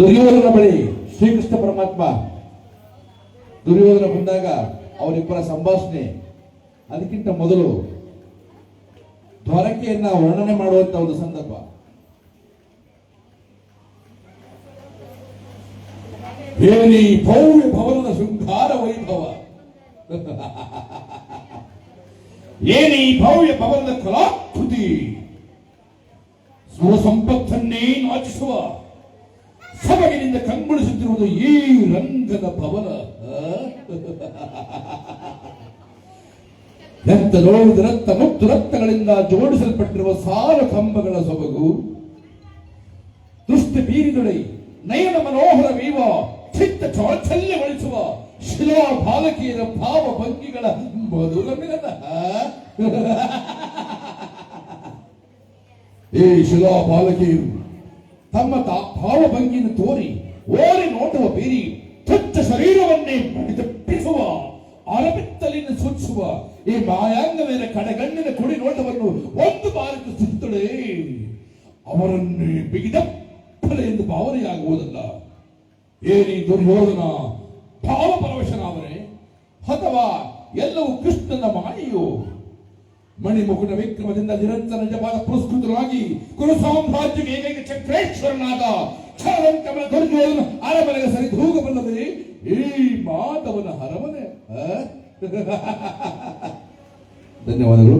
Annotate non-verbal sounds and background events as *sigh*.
ದುರ್ಯೋಧನ ಬಳಿ ಶ್ರೀಕೃಷ್ಣ ಪರಮಾತ್ಮ ದುರ್ಯೋಧನ ಬಂದಾಗ ಅವರಿಬ್ಬರ ಸಂಭಾಷಣೆ. ಅದಕ್ಕಿಂತ ಮೊದಲು ದ್ವಾರಕೆಯನ್ನ ವರ್ಣನೆ ಮಾಡುವಂತ ಒಂದು ಸಂದರ್ಭ. ಏನಿ ಭವ್ಯ ಭವನದ ಶೃಂಗಾರ ವೈಭವ. *laughs* ಏನಿ ಭವ್ಯ ಭವನದ ಕಲಾಕೃತಿ. ಸ್ವಸಂಪತ್ತನ್ನೇ ನಾಚಿಸುವ. ಸಬಗಿನಿಂದ ಕಂಗೊಳಿಸುತ್ತಿರುವುದು ಈ ರಂಗದ ಭವನ. *laughs* ರಕ್ತ ನೋಡಿದ ರಕ್ತ, ಮತ್ತು ರಕ್ತಗಳಿಂದ ಜೋಡಿಸಲ್ಪಟ್ಟಿರುವ ಸಾಲ ಕಂಬಗಳ ಸೊಬಗು. ದುಷ್ಟ ಬೀರಿದೊಡೆ ನಯನ ಮನೋಹರ ವೀವ, ಚಿತ್ತ ಚಾಚಲ್ಯಗೊಳಿಸುವ ಶಿಲಾ ಬಾಲಕಿಯರ ಭಾವ ಭಂಗಿಗಳ ಮಧುರ ಮಿಲನ. *laughs* ಈ ಶಿಲಾ ಬಾಲಕಿಯರು ತಮ್ಮ ಭಾವಭಂಗಿಯನ್ನು ತೋರಿ ಓರಿ ನೋಡುವ ಬೀರಿ ತುಚ್ಚ ಶರೀರವನ್ನೇ ಬಡಿದಪ್ಪಿಸುವ ಅರಬಿತ್ತಲಿನ ಸೂಚಿಸುವ ಈ ಮಾಯಾಂಗವೇನ ಕಡೆಗಣ್ಣಿನ ಕುಡಿ ನೋಟವನ್ನು ಒಂದು ಬಾರಿಗೂ ಸುತ್ತಳೆ ಅವರನ್ನೇ ಬಿಗಿದಪ್ಪಲೆ ಎಂದು ಭಾವನೆಯಾಗುವುದಲ್ಲ. ಏನಿ ದುರ್ಯೋಧನ ಅವರೇ, ಅಥವಾ ಎಲ್ಲವೂ ಕೃಷ್ಣನ ಮಾಯೆಯೋ? ಮಣಿಮುಕುಟ ವಿಕ್ರಮದಿಂದ ನಿರಂತರ ನಿಜವಾದ ಪುರಸ್ಕೃತರಾಗಿ ಕುರು ಸಾಮ್ರಾಜ್ಯಕ್ಕೆ ಏಕೈಕ ಚಕ್ರೇಶ್ವರನಾದ ಕ್ಷರಂಕಮ ದುರ್ಯೋಧನ ಅರಮನೆಗೆ ಸರಿದೂಗಬಲ್ಲದೆ ಈ ಮಾತವನ ಹರಮನೆ? *laughs* ಧನ್ಯವಾದಗಳು